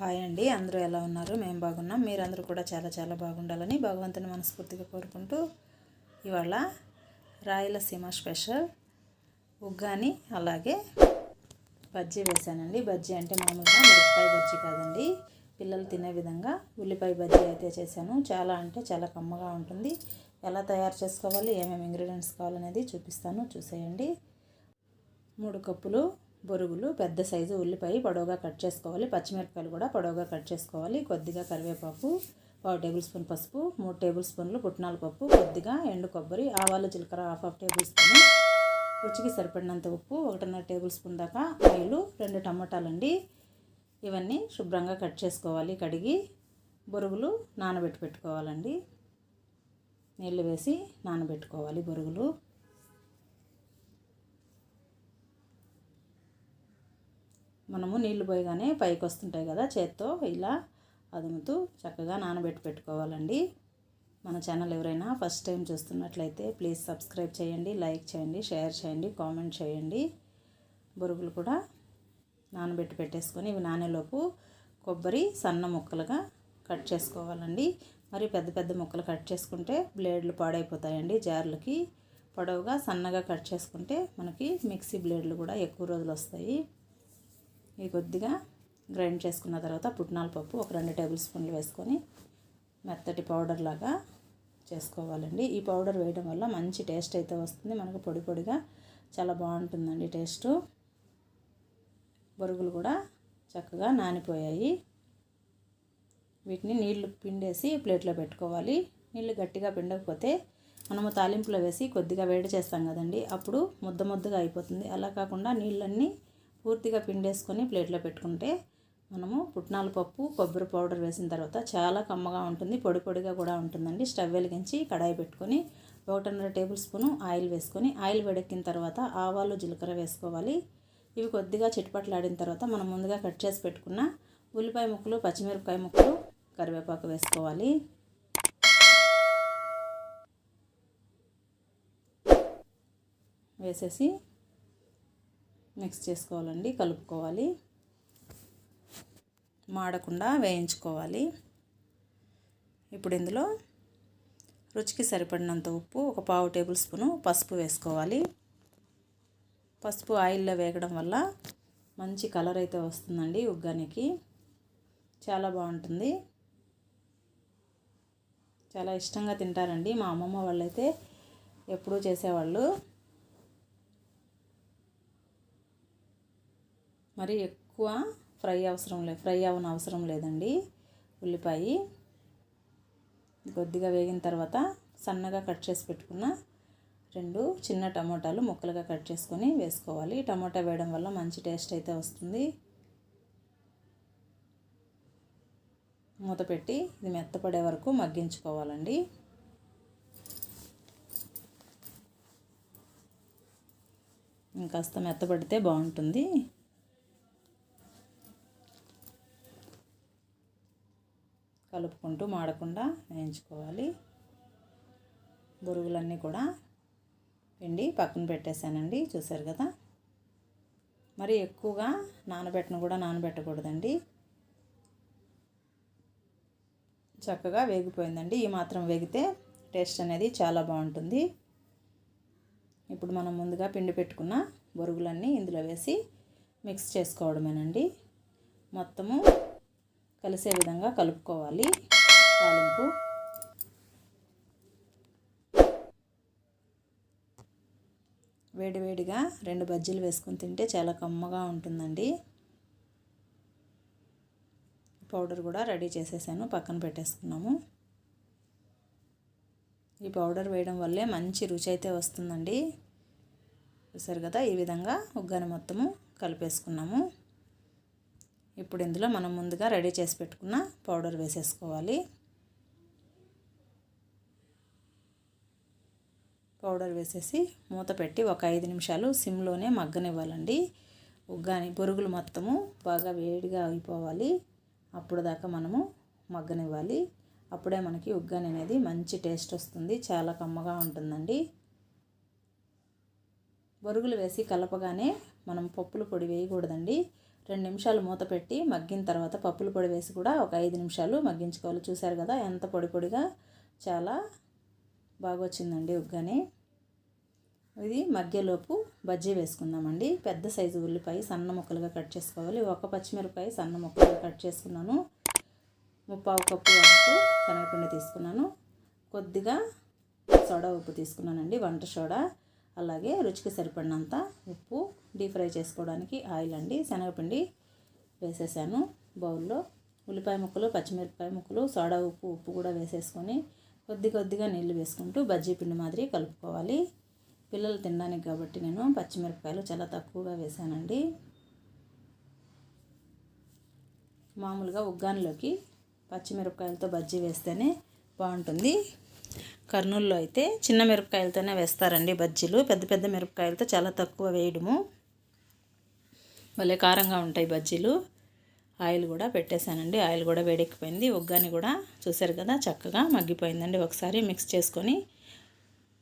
Hi అండి. అందరూ ఎలా ఉన్నారు? మేము బాగున్నాం. మీరందరూ కూడా చాలా చాలా బాగుండాలని భగవంతుని మనస్ఫూర్తిగా కోరుకుంటూ ఇవాళ రాయలసీమ స్పెషల్ ఉగ్గాని అలాగే బజ్జీ వేసానండి బజ్జీ అంటే మామూలుగా మిరపకాయ బజ్జీ కాదండి. పిల్లలు తినే విధంగా ఉల్లిపాయ బజ్జీ అయితే చేశాను. చాలా అంటే చాలా కమ్మగా ఉంటుంది. ఎలా తయారు చేసుకోవాలి? ఏమేమి ఇంగ్రీడియంట్స్ కావాలనేది చూపిస్తాను. చూసేయండి. మూడు కప్పులు బొరుగులు పెద్ద సైజు ఉల్లిపాయ పొడవుగా కట్ చేసుకోవాలి. పచ్చిమిరపకాయలు కూడా పొడవుగా కట్ చేసుకోవాలి. కొద్దిగా కరివేపాకు పావు టేబుల్ స్పూన్ పసుపు మూడు టేబుల్ స్పూన్లు పుట్నాల పప్పు కొద్దిగా ఎండు కొబ్బరి ఆవాలు జీలకర్ర హాఫ్ హాఫ్ టేబుల్ స్పూన్. రుచికి సరిపడినంత ఉప్పు ఒకటిన్నర టేబుల్ స్పూన్ దాకా ఆయిలు రెండు టమాటాలండి. ఇవన్నీ శుభ్రంగా కట్ చేసుకోవాలి. కడిగి బొరుగులు నానబెట్టి పెట్టుకోవాలండి. నీళ్ళు వేసి నానబెట్టుకోవాలి బొరుగులు. మనము నీళ్ళు పోయగానే పైకి వస్తుంటాయి కదా చేత్తో ఇలా అదుముతూ చక్కగా నానబెట్టి పెట్టుకోవాలండి. మన ఛానల్ ఎవరైనా ఫస్ట్ టైం చూస్తున్నట్లయితే ప్లీజ్ సబ్స్క్రైబ్ చేయండి లైక్ చేయండి షేర్ చేయండి కామెంట్ చేయండి. బొరుగులు కూడా నానబెట్టి పెట్టేసుకొని ఇవి నానేలోపు కొబ్బరి సన్న ముక్కలుగా కట్ చేసుకోవాలండి. మరి పెద్ద పెద్ద ముక్కలు కట్ చేసుకుంటే బ్లేడ్లు పాడైపోతాయండి జార్లకి. పొడవుగా సన్నగా కట్ చేసుకుంటే మనకి మిక్సీ బ్లేడ్లు కూడా ఎక్కువ రోజులు వస్తాయి. ఇవి కొద్దిగా గ్రైండ్ చేసుకున్న తర్వాత పుట్నాల పప్పు ఒక రెండు టేబుల్ స్పూన్లు వేసుకొని మెత్తటి పౌడర్ లాగా చేసుకోవాలండి. ఈ పౌడర్ వేయడం వల్ల మంచి టేస్ట్ అయితే వస్తుంది. మనకు పొడి పొడిగా చాలా బాగుంటుందండి టేస్టు. బొరుగులు కూడా చక్కగా నానిపోయాయి. వీటిని నీళ్ళు పిండేసి ప్లేట్లో పెట్టుకోవాలి. నీళ్ళు గట్టిగా పిండకపోతే మనము తాలింపులో వేసి కొద్దిగా వేడి చేస్తాం కదండి. అప్పుడు ముద్ద ముద్దగా అయిపోతుంది. అలా కాకుండా నీళ్ళన్నీ పూర్తిగా పిండేసుకొని ప్లేట్లో పెట్టుకుంటే మనము పుట్నాల పప్పు కొబ్బరి పౌడర్ వేసిన తర్వాత చాలా కమ్మగా ఉంటుంది పొడి పొడిగా కూడా ఉంటుందండి. స్టవ్ వెలిగించి కడాయి పెట్టుకొని ఒకటిన్నర టేబుల్ స్పూను ఆయిల్ వేసుకొని ఆయిల్ వేడెక్కిన తర్వాత ఆవాలు జీలకర్ర వేసుకోవాలి. ఇవి కొద్దిగా చిట్పట్లాడిన తర్వాత మనం ముందుగా కట్ చేసి పెట్టుకున్న ఉల్లిపాయ ముక్కలు పచ్చిమిరపకాయ ముక్కలు కరివేపాకు వేసుకోవాలి. వేసేసి మిక్స్ చేసుకోవాలండి కలుపుకోవాలి. మాడకుండా వేయించుకోవాలి. ఇప్పుడు ఇందులో రుచికి సరిపడినంత ఉప్పు ఒక పావు టేబుల్ స్పూను పసుపు వేసుకోవాలి. పసుపు ఆయిల్లో వేగడం వల్ల మంచి కలర్ అయితే వస్తుందండి ఉగ్గానికి. చాలా బాగుంటుంది. చాలా ఇష్టంగా తింటారండి మా అమ్మమ్మ వాళ్ళైతే ఎప్పుడూ చేసేవాళ్ళు. మరి ఎక్కువ ఫ్రై అవసరం లేదు ఫ్రై అవన అవసరం లేదండి. ఉల్లిపాయ కొద్దిగా వేగిన తర్వాత సన్నగా కట్ చేసి పెట్టుకున్న రెండు చిన్న టమోటాలు ముక్కలుగా కట్ చేసుకొని వేసుకోవాలి. టమోటా వేయడం వల్ల మంచి టేస్ట్ అయితే వస్తుంది. మూత పెట్టి ఇది మెత్తపడే వరకు మగ్గించుకోవాలండి. ఇంకాస్త మెత్తపడితే బాగుంటుంది. కలుపుకుంటూ మాడకుండా వేయించుకోవాలి. బొరుగులన్నీ కూడా పిండి పక్కన పెట్టేశానండి చూసారు కదా. మరి ఎక్కువగా నానబెట్టను కూడా నానబెట్టకూడదండి. చక్కగా వేగిపోయిందండి. ఈ మాత్రం వేగితే టేస్ట్ అనేది చాలా బాగుంటుంది. ఇప్పుడు మనం ముందుగా పిండి పెట్టుకున్న బొరుగులన్నీ ఇందులో వేసి మిక్స్ చేసుకోవడమేనండి. మొత్తము కలిసే విధంగా కలుపుకోవాలి. తాలింపు. వేడివేడిగా రెండు బజ్జీలు వేసుకొని తింటే చాలా కమ్మగా ఉంటుందండి. పౌడర్ కూడా రెడీ చేసేసాను పక్కన పెట్టేసుకున్నాము. ఈ పౌడర్ వేయడం వల్లే మంచి రుచి అయితే వస్తుందండి. చూసారు కదా ఈ విధంగా ఉగ్గాని మొత్తము కలిపేసుకున్నాము. ఇప్పుడు ఇందులో మనం ముందుగా రెడీ చేసి పెట్టుకున్న పౌడర్ వేసేసుకోవాలి. పౌడర్ వేసేసి మూత పెట్టి ఒక ఐదు నిమిషాలు సిమ్లోనే మగ్గనివ్వాలండి. ఉగ్గాని బొరుగులు మొత్తము బాగా వేడిగా అయిపోవాలి. అప్పుడు దాకా మనము మగ్గనివ్వాలి. అప్పుడే మనకి ఉగ్గాని అనేది మంచి టేస్ట్ వస్తుంది. చాలా కమ్మగా ఉంటుందండి. బొరుగులు వేసి కలపగానే మనం పప్పుల పొడి వేయకూడదండి. రెండు నిమిషాలు మూత పెట్టి మగ్గిన తర్వాత పప్పుల పొడి వేసి కూడా ఒక ఐదు నిమిషాలు మగ్గించుకోవాలి. చూశారు కదా ఎంత పొడి పొడిగా చాలా బాగా వచ్చిందండి ఉగ్గని. ఇది మగ్గేలోపు బజ్జీ వేసుకుందామండి. పెద్ద సైజు ఉల్లిపాయ సన్న ముక్కలుగా కట్ చేసుకోవాలి. ఒక పచ్చిమిరపకాయ సన్న ముక్కలుగా కట్ చేసుకున్నాను. ముప్పావు కప్పు వరకు శనగపిండి తీసుకున్నాను. కొద్దిగా సోడా ఉప్పు తీసుకున్నానండి వంట సోడా. అలాగే రుచికి సరిపడినంత ఉప్పు డీప్ ఫ్రై చేసుకోవడానికి ఆయిల్ అండి. శనగపిండి వేసేసాను బౌల్లో. ఉల్లిపాయ ముక్కలు పచ్చిమిరపకాయ ముక్కలు సోడా ఉప్పు ఉప్పు కూడా వేసేసుకొని కొద్ది కొద్దిగా నీళ్ళు వేసుకుంటూ బజ్జీ పిండి మాదిరి కలుపుకోవాలి. పిల్లలు తినడానికి కాబట్టి నేను పచ్చిమిరపకాయలు చాలా తక్కువగా వేసానండి. మామూలుగా ఉగ్గానిలోకి పచ్చిమిరపకాయలతో బజ్జీ వేస్తేనే బాగుంటుంది. కర్నూలులో అయితే చిన్న మిరపకాయలతోనే వేస్తారండి బజ్జీలు. పెద్ద పెద్ద మిరపకాయలతో చాలా తక్కువ వేయడము. భలే కారంగా ఉంటాయి బజ్జీలు. ఆయిల్ కూడా పెట్టేశానండి. ఆయిల్ కూడా వేడెక్కిపోయింది. ఒగ్గాని కూడా చూసారు కదా చక్కగా మగ్గిపోయిందండి. ఒకసారి మిక్స్ చేసుకొని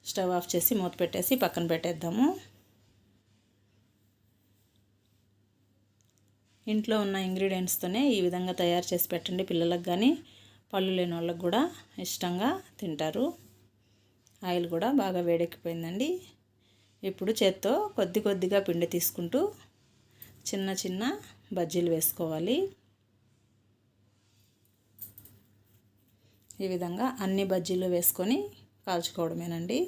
స్టవ్ ఆఫ్ చేసి మూత పెట్టేసి పక్కన పెట్టేద్దాము. ఇంట్లో ఉన్న ఇంగ్రీడియంట్స్తోనే ఈ విధంగా తయారు చేసి పెట్టండి పిల్లలకు కానీ పళ్ళు లేని వాళ్ళకి కూడా ఇష్టంగా తింటారు. ఆయిల్ కూడా బాగా వేడెక్కిపోయిందండి. ఇప్పుడు చేత్తో కొద్ది కొద్దిగా పిండి తీసుకుంటూ చిన్న చిన్న బజ్జీలు వేసుకోవాలి. ఈ విధంగా అన్ని బజ్జీలు వేసుకొని కాల్చుకోవడమేనండి.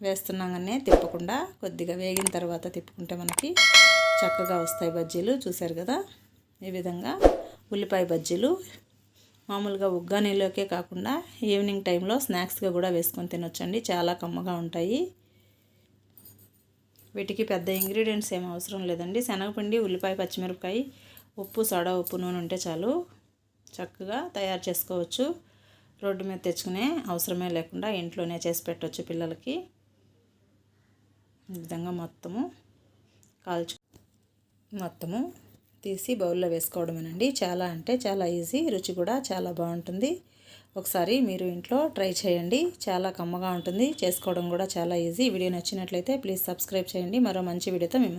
వేస్తున్నాగానే తిప్పకుండా కొద్దిగా వేగిన తర్వాత తిప్పుకుంటే మనకి చక్కగా వస్తాయి బజ్జీలు. చూశారు కదా? ఈ విధంగా ఉల్లిపాయ బజ్జీలు మామూలుగా ఉగ్గానీలోకే కాకుండా ఈవినింగ్ టైంలో స్నాక్స్గా కూడా వేసుకొని తినొచ్చండి. చాలా కమ్మగా ఉంటాయి. వీటికి పెద్ద ఇంగ్రీడియంట్స్ ఏం అవసరం లేదండి. శనగపిండి ఉల్లిపాయ పచ్చిమిరపకాయ ఉప్పు సోడా ఉప్పు నూనె ఉంటే చాలు. చక్కగా తయారు చేసుకోవచ్చు. రోడ్డు మీద తెచ్చుకునే అవసరమే లేకుండా ఇంట్లోనే చేసి పెట్టవచ్చు పిల్లలకి. ఈ విధంగా మొత్తము కాల్చు మొత్తము తీసి బౌల్లో వేసుకోవడమేనండి. చాలా అంటే చాలా ఈజీ రుచి కూడా చాలా బాగుంటుంది. ఒకసారి మీరు ఇంట్లో ట్రై చేయండి. చాలా కమ్మగా ఉంటుంది. చేసుకోవడం కూడా చాలా ఈజీ. వీడియో నచ్చినట్లయితే ప్లీజ్ సబ్స్క్రైబ్ చేయండి. మరో మంచి వీడియోతో మేము